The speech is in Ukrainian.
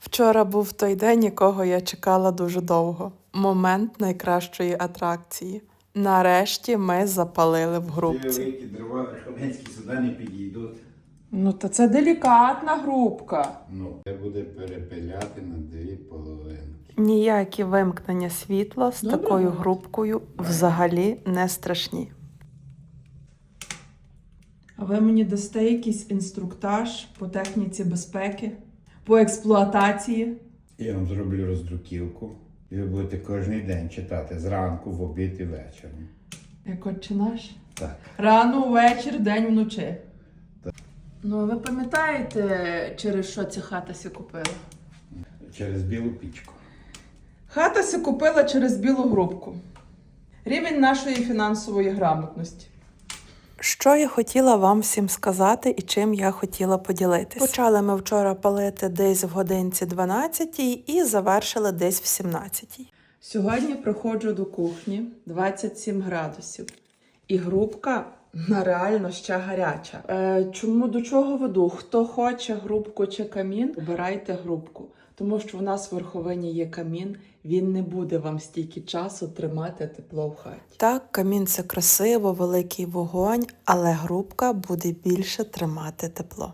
Вчора був той день, якого я чекала дуже довго. Момент найкращої атракції. Нарешті ми запалили в Ці грубці. дрова верховенські сюди не підійдуть. Ну, то це делікатна грубка. Ну, це буде перепиляти на дві половинки. Ніякі вимкнення світла з Добре, такою грубкою взагалі не страшні. А ви мені дасте якийсь інструктаж по техніці безпеки, по експлуатації. Я вам зроблю роздруківку. І ви будете кожен день читати зранку, в обід і ввечері. Як отче наш? Так. Рано, вечір, день, вночі. Так. Ну, а ви пам'ятаєте, через що ця хата сі купила? Через білу пічку. Хата сі купила через білу грубку. Рівень нашої фінансової грамотності. Що я хотіла вам всім сказати і чим я хотіла поділитися? Почали ми вчора палити десь в годинці 12 і завершили десь в 17. Сьогодні приходжу до кухні 27 градусів. І грубка реально ще гаряча. Е, чому до чого веду? Хто хоче грубку чи камін, обирайте грубку. Тому що в нас в верховині є камін, він не буде вам стільки часу тримати тепло в хаті. Так, камін це красиво, великий вогонь, але грубка буде більше тримати тепло.